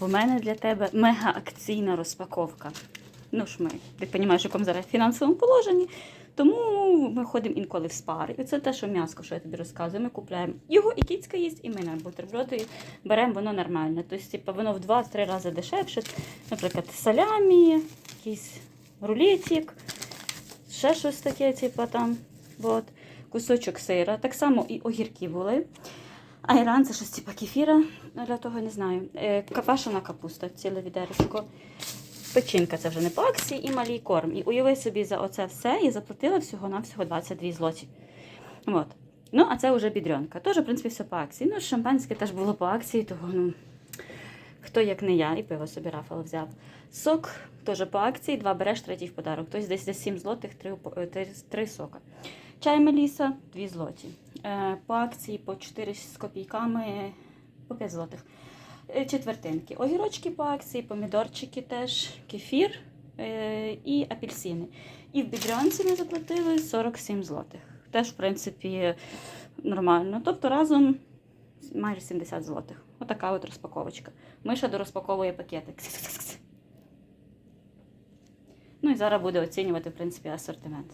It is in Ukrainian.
У мене для тебе мега акційна розпаковка. Ну ж ми, ти розумієш, в якому зараз фінансовому положенні. Тому ми ходимо інколи в спари. І це те, що м'яско, що я тобі розказую. Ми купляємо його і кіцька їсть, і ми на бутерброди беремо, воно нормальне. Тобто, типу, воно в 2-3 рази дешевше. Наприклад, салямі, якийсь рулетик, ще щось таке, типу там. От. Кусочок сира. Так само і огірки були. Айран це щось типу кефіра, для того не знаю. Е, Капашена капуста, ціле відеречко. Печінка це вже не по акції і малий корм. І уяви собі за оце все і заплатила всього-навсього 22 злоті. От. Ну, а це вже бідренка. Теж, в принципі, все по акції. Ну, шампанське теж було по акції, того, ну, хто як не я, і пиво собі Рафал взяв. Сок теж по акції, два береш, третій в подарок. Тобто десь за 7 злотих, 3, 3, 3 сока. Чай Меліса 2 злоті. Е, по акції по 4 з копійками по 5 злотих. Е, Четвертинки. Огірочки по акції, помідорчики теж, кефір е, і апельсини. І в бідрянці ми заплатили 47 злотих. Теж, в принципі, нормально. Тобто разом майже 70 злотих. Отака от розпаковочка. Миша дорозпаковує пакети. Ну і зараз буде оцінювати, в принципі, асортимент.